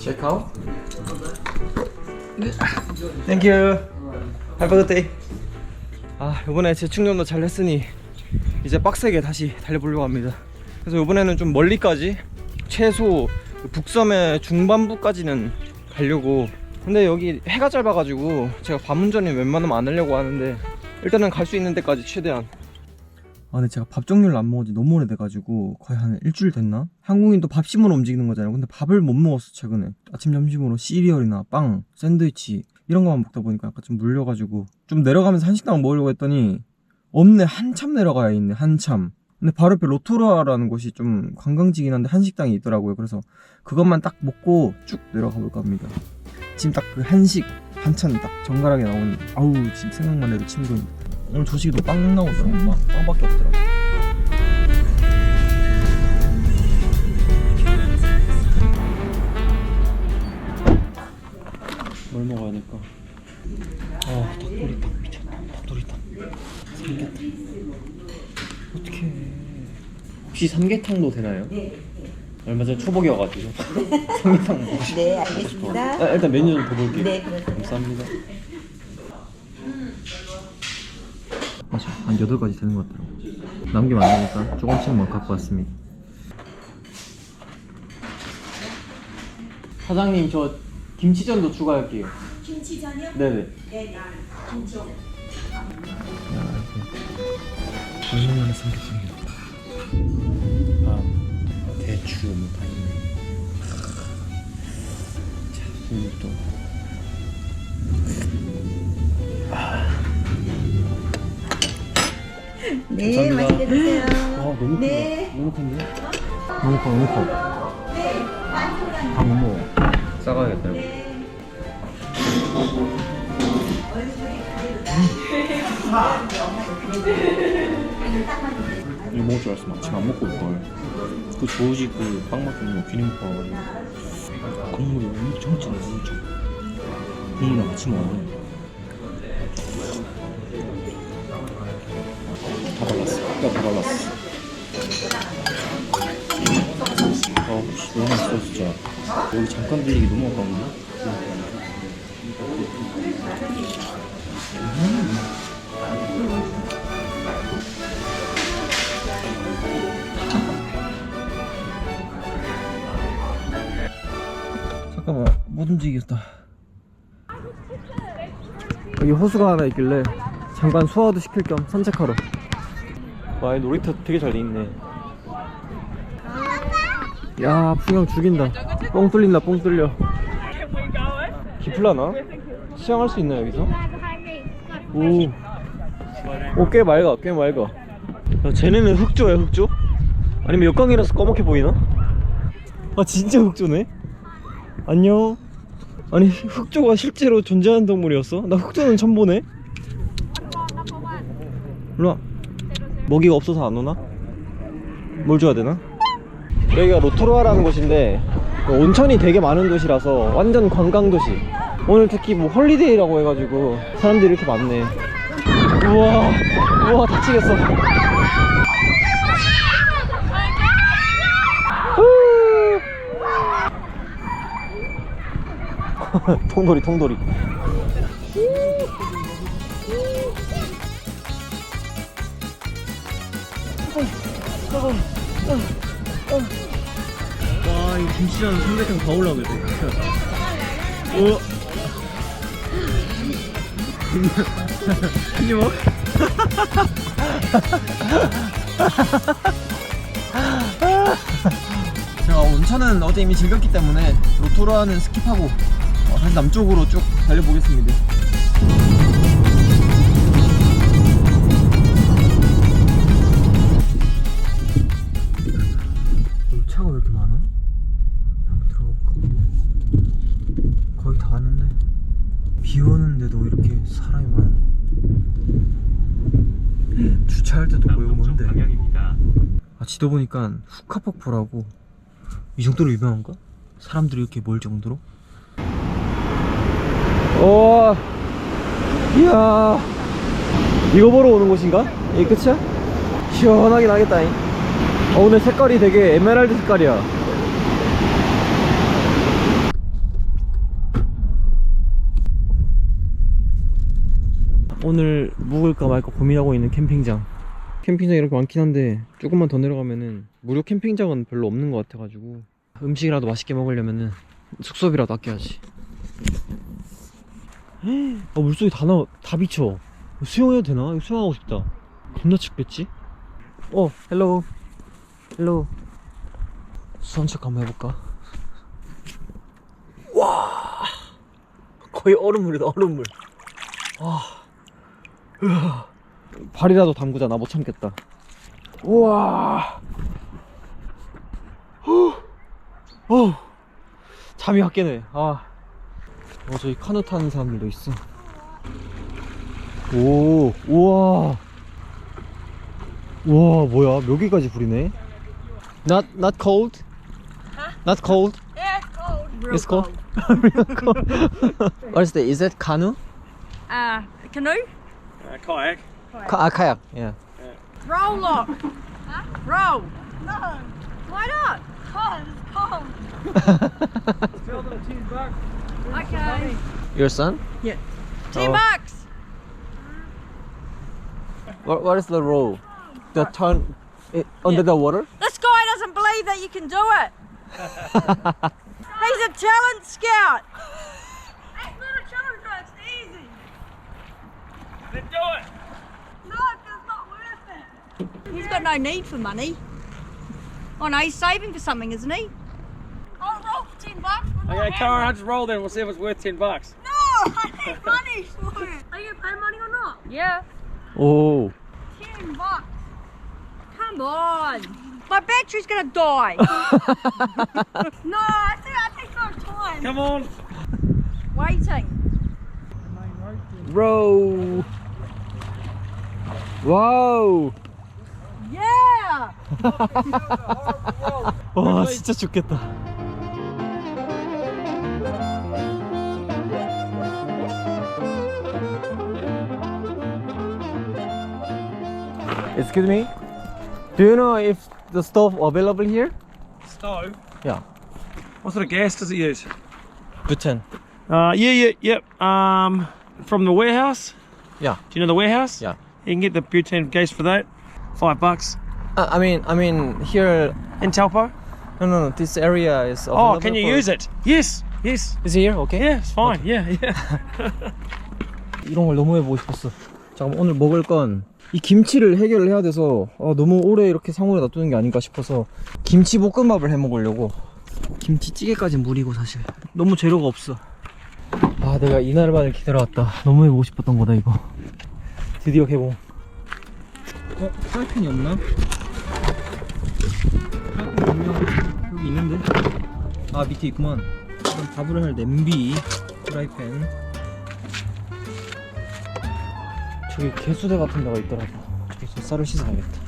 Check out. Thank you. Have a good day. 아 이번에 재충전도 잘 했으니 이제 빡세게 다시 달려보려고 합니다. 그래서 이번에는 좀 멀리까지 최소 북섬의 중반부까지는 가려고. 근데 여기 해가 짧아가지고 제가 밤운전이 웬만하면 안 하려고 하는데 일단은 갈 수 있는 데까지 최대한. 아 근데 제가 밥 종류를 안 먹은 지 너무 오래돼가지고 거의 한 일주일 됐나? 한국인도 밥심으로 움직이는 거잖아요. 근데 밥을 못 먹었어 최근에. 아침 점심으로 시리얼이나 빵, 샌드위치 이런 거만 먹다 보니까 약간 좀 물려가지고 좀 내려가면서 한식당 먹으려고 했더니 없네. 한참 내려가야 있네 한참. 근데 바로 옆에 로토라라는 곳이 좀 관광지긴 한데 한식당이 있더라고요. 그래서 그것만 딱 먹고 쭉 내려가 볼까 합니다. 지금 딱 그 한식 반찬 딱 정갈하게 나오는 아우 지금 생각만 해도 침 돌린다 오늘 조식이 빵 나오더라고. 빵, 빵밖에 없더라고. 뭘 먹어야 될까? 아 닭도리탕 미쳤다. 닭도리탕 삼계탕. 어떻게 혹시 삼계탕도 되나요? 네 얼마 전에 초복이어가지고. 삼계탕 먹고 싶어. 네, 알겠습니다. 아, 일단 메뉴 좀더 볼게요. 네, 그렇습니다. 감사합니다 맞아 한 8가지 되는 것 같더라고. 남기면 안 되니까 조금씩만 갖고 왔습니다. 사장님 저 김치전도 추가할게요. 김치전이요? 네네. 네, 김치전. 얼마나 삼겹살이야 아 대추 뭐다 있네. 자 그리고 네, 감사합니다. 맛있게 드세요. 아 너무 크다 네. 너무 큰데? 너무 커 너무 커 다못 먹어 싸가야겠다 이거 이거 먹을 줄 알았으면 아침 안 먹고 올걸 그 조지 그빵 거 괜히 먹고 와가지고 국물이 엄청 진해 진짜 국물이랑 같이 먹어야 돼. 여기 잠깐 들리기 너무 아까운데? 잠깐만 못 움직이겠다. 여기 호수가 하나 있길래 잠깐 수화도 시킬 겸 산책하러. 와, 이 놀이터 되게 잘 돼 있네. 야, 풍경 죽인다. 뻥 뚫린다, 뻥 뚫려. 깊을라나? 수영할 수 있나, 여기서? 오. 오, 꽤 맑아, 꽤 맑아. 야, 쟤네는 흑조야, 흑조? 아니면 역광이라서 검게 보이나? 아, 진짜 흑조네? 안녕. 아니, 흑조가 실제로 존재하는 동물이었어? 나 흑조는 처음 보네? 일로와. 먹이가 없어서 안 오나? 뭘 줘야 되나? 여기가 로토로아라는 곳인데 그 온천이 되게 많은 도시라서 완전 관광 도시. 오늘 특히 뭐 홀리데이라고 해가지고 사람들이 이렇게 많네. 우와 우와 다치겠어. 후. 통돌이 통돌이 와 이거 김치전 삼계탕 다 올라오겠다 오. 한입 먹? 제가 온천은 어제 이미 즐겼기 때문에 로토로아는 스킵하고 어, 다시 남쪽으로 쭉 달려보겠습니다 할 때도 고요모는데 아 지도 보니까 후카폭포라고 이 정도로 유명한가? 사람들이 이렇게 멀 정도로? 어, 이야 이거 보러 오는 곳인가? 이 끝이야? 시원하게 나겠다 어, 오늘 색깔이 되게 에메랄드 색깔이야 오늘 묵을까 말까 고민하고 있는 캠핑장 캠핑장 이렇게 많긴 한데 조금만 더 내려가면은 무료 캠핑장은 별로 없는 것 같아가지고 음식이라도 맛있게 먹으려면은 숙소비라도 아껴야지 아 물속에 다 나와 다 비쳐 수영해도 되나? 이거 수영하고 싶다 겁나 춥겠지? 어 헬로우 헬로우 수산책 한번 해볼까? 와 거의 얼음물이다 얼음물 아 으아. 발이라도 담그자 나 못 참겠다 우와 후. 어 잠이 확 깨네 아 어, 저기 카누 타는 사람들도 있어 오 우와 우와 뭐야 묘기까지 부리네 Not not cold Not cold Yeah, it's cold. Real It's cold Real cold What is that? Is that canoe? Uh, canoe? Uh, kayak. Ka- uh, kayak yeah Roll lock. Huh? Roll. No. Why not? Cold. It's cold. Tell them ten bucks. Okay. Your son? Ten Oh. bucks. What, what is the role? The turn it, under the water? This guy doesn't believe that you can do it. He's a talent scout. It's not a challenge, bro. It's easy. Then do it. No, it's not worth it. He's got no need for money. Oh no, he's saving for something, isn't he? I'll roll for ten bucks. but not Okay, come on. I'll just roll then. We'll see if it's worth ten bucks. No, I need money for it. Are you gonna money or not? Yeah. Oh. Ten bucks. Come on. My battery's gonna die. no, I think I think I've time. Come on. Waiting. Row. 와우. Yeah. 와 진짜 좋겠다. Excuse me. Do you know if the stove available here? Stove. Yeah. What sort of gas does it use? Butane. Uh, yeah, yeah, yep. Um, from the warehouse. Yeah. Do you know the warehouse? Yeah. You can get the butane gas for that. Five bucks. Uh, I mean, I mean here. In Telpo. No, no, no. This area is. Oh, can you use it? Yes. Yes. Is it here? Okay. Yeah, it's fine. Yeah, yeah. 이런 걸 너무 해보고 싶었어. 잠깐 오늘 먹을 건 이 김치를 해결을 해야 돼서 아, 너무 오래 이렇게 상온에 놔두는 게 아닌가 싶어서 김치 볶음밥을 해 먹으려고. 김치찌개까지 무리고 사실 너무 재료가 없어. 아 내가 이날만을 기다려왔다. 너무 해보고 싶었던 거다 이거. 드디어 개봉. 어 프라이팬이 없나? 여기 있는데. 아 밑에 있구만. 일단 밥을 할 냄비 프라이팬. 저기 개수대 같은 데가 있더라고. 저기서 쌀을 씻어야겠다.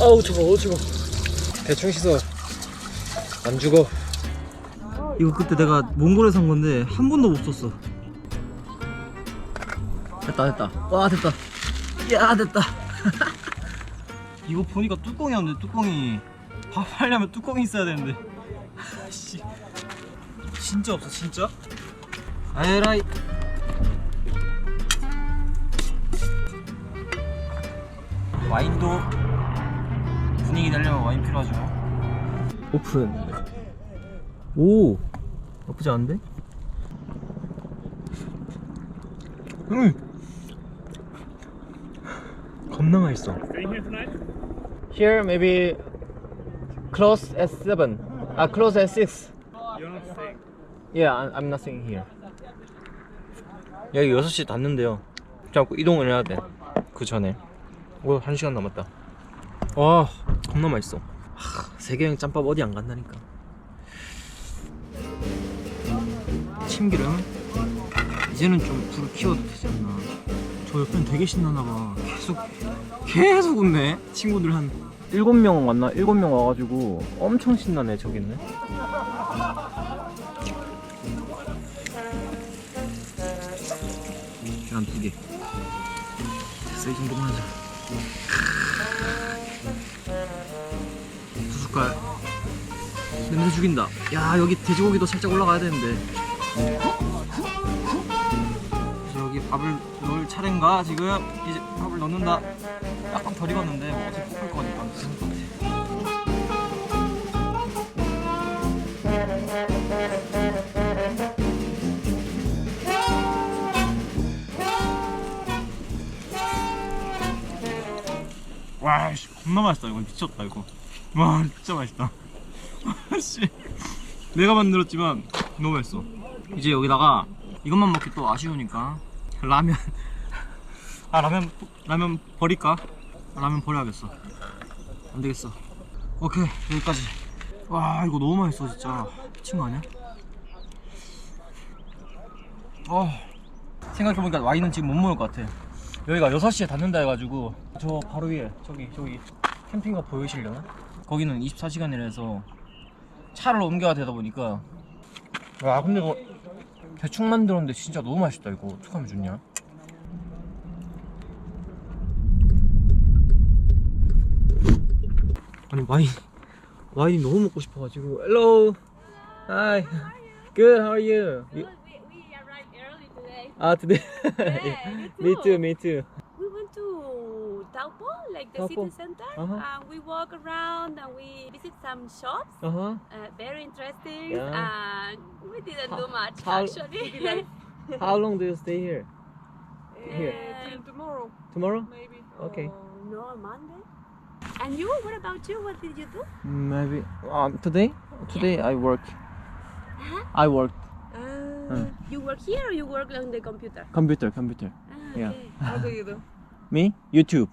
아우 저거 어 저거. 대충 씻어. 안 죽어. 이거 그때 내가 몽골에 산 건데 한 번도 못 썼어. 됐다 됐다. 와 됐다 야 됐다. 이거 보니까 뚜껑이 없네 뚜껑이. 밥 하려면 뚜껑이 있어야 되는데. 씨. 진짜 없어 진짜? 에라이. 와인도 분위기 내려면 와인 필요하죠. 오픈 오! 나쁘지 않은데? 음 겁나 맛있어 Here maybe close at 7아 close at 6 Yeah, I'm, I'm nothing here. 여기 6시 닫는데요. 자꾸 이동을 해야 돼. 그 전에. 오, 1시간 남았다. 와, 겁나 맛있어. 하, 세계여행 짬밥 어디 안 간다니까. 참기름. 이제는 좀 불을 키워도 되지 않나. 저 옆에는 되게 신나나봐. 계속, 계속 웃네. 친구들 한 7명 왔나? 7명 와가지고 엄청 신나네, 저기는. 계란 두 개. 됐어 이 정도만 하자. 두 숟갈. 냄새 죽인다. 야 여기 돼지고기도 살짝 올라가야 되는데. 여기 밥을 넣을 차례인가 지금 이제 밥을 넣는다 약간 덜 익었는데 뭐 어차피 볶을 거니까 괜찮을 것 같아 와, 씨, 겁나 맛있다. 이거 미쳤다 이거. 와, 진짜 맛있다. 씨, 내가 만들었지만 너무 맛있어. 이제 여기다가 이것만 먹기 또 아쉬우니까 라면. 아 라면 라면 버릴까? 라면 버려야겠어. 안 되겠어. 오케이 여기까지. 와 이거 너무 맛있어 진짜. 미친 거 아니야? 어. 생각해보니까 와인은 지금 못 먹을 것 같아. 여기가 6시에 닫는다 해가지고 저 바로 위에 저기 저기 캠핑카 보이시려나? 거기는 24시간이라서 차를 옮겨야 되다 보니까. 와 근데 이거 대충 만들었는데 진짜 너무 맛있다 이거 어떡하면 좋냐? 아니 와인 와인이 너무 먹고 싶어가지고 Hello Hi Good How are you? You- We, we arrived early today. 아 today Yeah, you Me too Me too We went to Taupo, like the Taupo. city center, Uh-huh. and we walk around and we visit some shops. Uh-huh Uh, very interesting. Yeah. And we didn't do much how- actually. How long do you stay here? Here Um, tomorrow, Tomorrow? maybe. Okay no, Monday. And you? What about you? What did you do? Maybe um, Today? Today I work I work Uh, You work here or you work on the computer? computer computer Ah, Yeah. okay. What do you do? Me? YouTube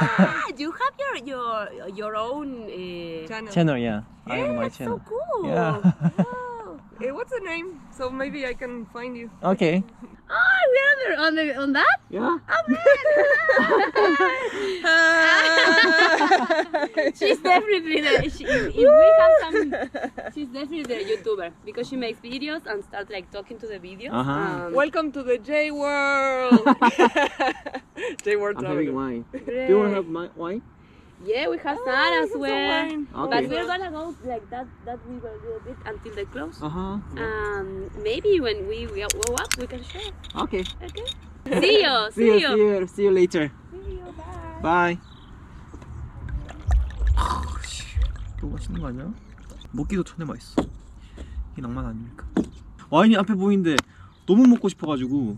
Ah, you have your your your own. Uh, Channel. channel yeah I have my so channel cool. Yeah. Wow. Eh, what's the name? So maybe I can find you. Okay Oh, we're on, the, on, the, on that? Yeah she's definitely the. She, if, if we have some, she's definitely the YouTuber because she makes videos and start like talking to the videos. Uh-huh. Um, Welcome to the J World. J World I'm having wine great. Do you want to have my wine? Yeah, we have sun as well. wine. But Okay we're gonna go like that. That we will do a bit until they close. Uh-huh Um, maybe when we we go up, we can share. Okay Okay. See you. See you, See see you. you, see you later. See you. Bye. Bye. 너무 맛있는 거 아니야? 먹기도 전에 맛있어. 이게 낭만 아닙니까? 와인이 앞에 보이는데 너무 먹고 싶어가지고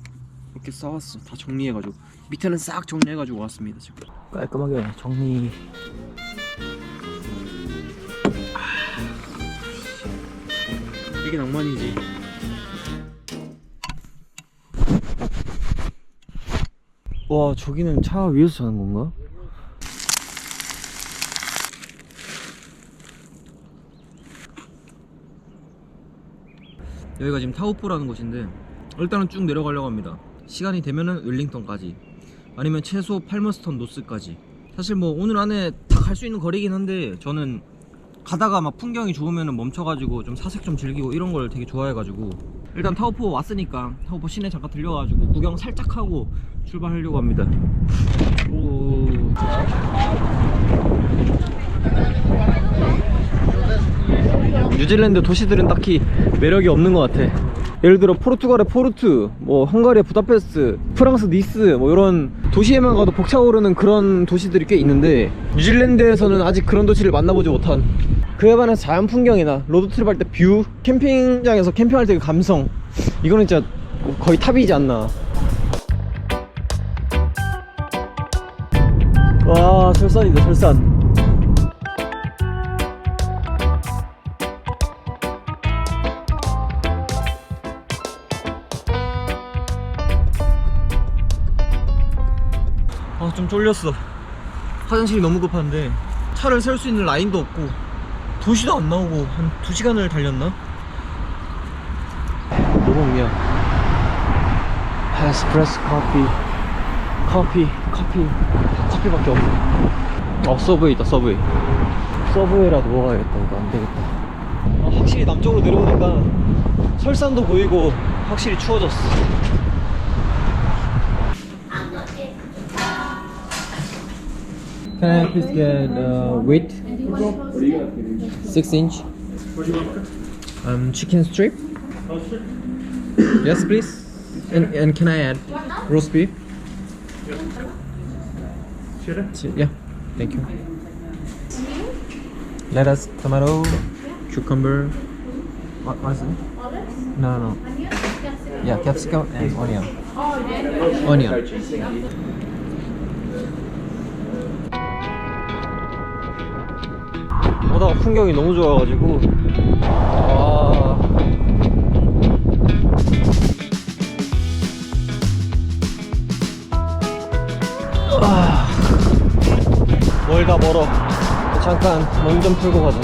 이렇게 싸왔어. 다 정리해가지고 밑에는 싹 정리해가지고 왔습니다 지금. 깔끔하게 정리. 아, 이게 낭만이지. 와 저기는 차 위에서 자는 건가? 여기가 지금 타우포라는 곳인데 일단은 쭉 내려가려고 합니다 시간이 되면은 웰링턴까지 아니면 최소 팔머스턴 노스까지. 사실 뭐 오늘 안에 다 갈 수 있는 거리긴 한데 저는 가다가 막 풍경이 좋으면 멈춰가지고 좀 사색 좀 즐기고 이런 걸 되게 좋아해가지고. 일단 타오포 왔으니까 타오포 시내 잠깐 들려가지고 구경 살짝 하고 출발하려고 합니다. 오. 뉴질랜드 도시들은 딱히 매력이 없는 것 같아 예를 들어 포르투갈의 포르투, 뭐 헝가리의 부다페스트, 프랑스 니스 뭐 이런 도시에만 가도 벅차오르는 그런 도시들이 꽤 있는데 뉴질랜드에서는 아직 그런 도시를 만나보지 못한 그에 반해서 자연 풍경이나 로드트립 할 때 뷰, 캠핑장에서 캠핑할 때 그 감성 이거는 진짜 거의 탑이지 않나. 와 설산이다 설산 좀 쫄렸어. 화장실이 너무 급한데 차를 세울 수 있는 라인도 없고 도시도 안 나오고 한 2시간을 달렸나? 뭐 먹냐 에스프레소 커피. 커피 커피. 커피밖에 없네. 어 서브웨이다 서브웨이. 서브웨이라도 먹어야겠다 이거 안되겠다. 아, 확실히 남쪽으로 내려오니까 설산도 보이고 확실히 추워졌어 Can I please get uh, weight? Six inch. Um, chicken strip. Yes, please. And and can I add roast beef? Yeah. Thank you. Lettuce, tomato, cucumber. What was it? No, no. Yeah, capsicum and onion. Onion. 오다가 풍경이 너무 좋아가지고. 와 아, 멀다 멀어. 잠깐 몸 좀 풀고 가자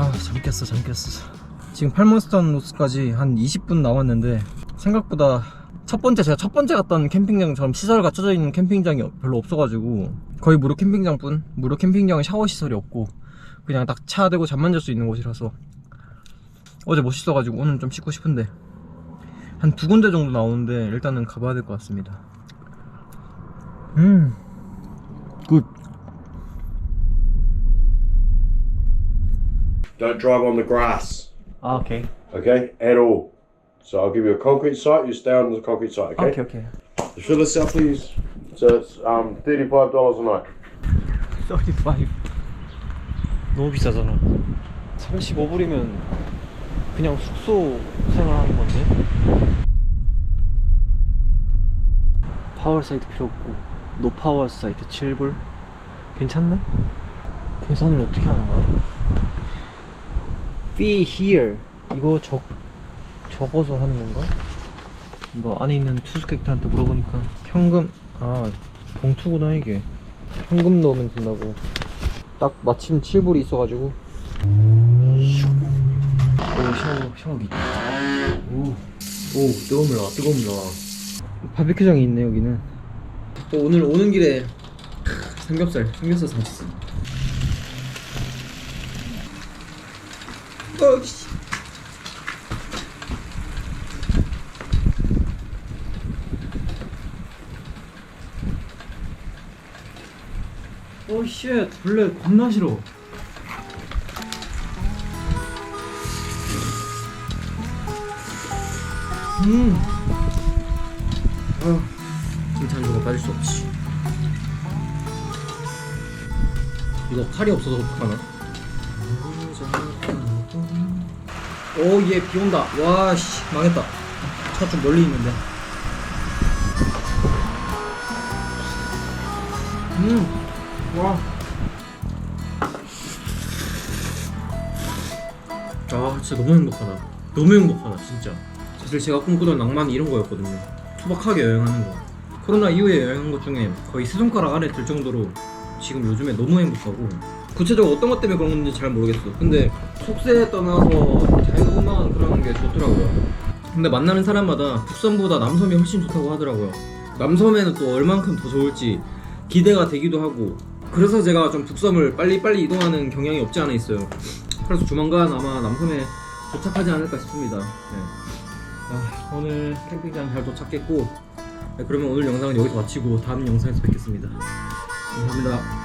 아 잠겼어 잠겼어. 지금 팔몬스턴 로스까지 한 20분 남았는데 생각보다 첫 번째 제가 첫 번째 갔던 캠핑장처럼 시설 갖춰져 있는 캠핑장이 별로 없어가지고 거의 무료 캠핑장뿐? 무료 캠핑장은 샤워 시설이 없고 그냥 딱 차 대고 잠만 잘 수 있는 곳이라서 어제 못 씻어가지고 오늘 좀 씻고 싶은데 한 두 군데 정도 나오는데 일단은 가봐야 될 것 같습니다. 음굿 Don't drive on the grass, 아 오케이 okay, at all. So I'll give you a concrete site. You stay on the concrete site, okay? 오케이 오케이 The fill us up, please. So it's um thirty-five dollars a night. 35 너무 비싸잖아 35불이면 그냥 숙소 생활하는 건데 파워 사이트 필요 없고 노파워 사이트 7불 괜찮네? 계산을 어떻게 하는 거야? Fee here. 이거 적, 적어서 하는 건가? 이거 안에 있는 투숙객들한테 물어보니까 현금 아 봉투구나 이게. 현금 넣으면 된다고. 딱 마침 7불이 있어가지고. 오 샤워 샤워기. 오, 오 뜨거운 물 나와 뜨거운 물 나와 바비큐장이 있네 여기는. 또 오늘 오는 길에 크, 삼겹살 삼겹살 사왔어 어이씨 오쉣 벌레 겁나 싫어. 음. 아, 칭찬주가 빠질 수 없지. 이거 칼이 없어서 어떡하나 오얘 비온다. 와씨 망했다. 차 좀 멀리 있는데. 음와. 아 진짜 너무 행복하다. 너무 행복하다 진짜. 사실 제가 꿈꾸던 낭만이 이런 거였거든요. 소박하게 여행하는 거. 코로나 이후에 여행한 것 중에 거의 세 손가락 안에 들 정도로 지금 요즘에 너무 행복하고. 구체적으로 어떤 것 때문에 그런 건지 잘 모르겠어. 근데 속세에 떠나서 자유분 방한 그런 게 좋더라고요. 근데 만나는 사람마다 북섬보다 남섬이 훨씬 좋다고 하더라고요. 남섬에는 또 얼만큼 더 좋을지 기대가 되기도 하고 그래서 제가 좀 북섬을 빨리빨리 이동하는 경향이 없지 않아 있어요. 그래서 조만간 아마 남섬에 도착하지 않을까 싶습니다. 네. 아, 오늘 캠핑장 잘 도착했고 네, 그러면 오늘 영상은 여기서 마치고 다음 영상에서 뵙겠습니다. 감사합니다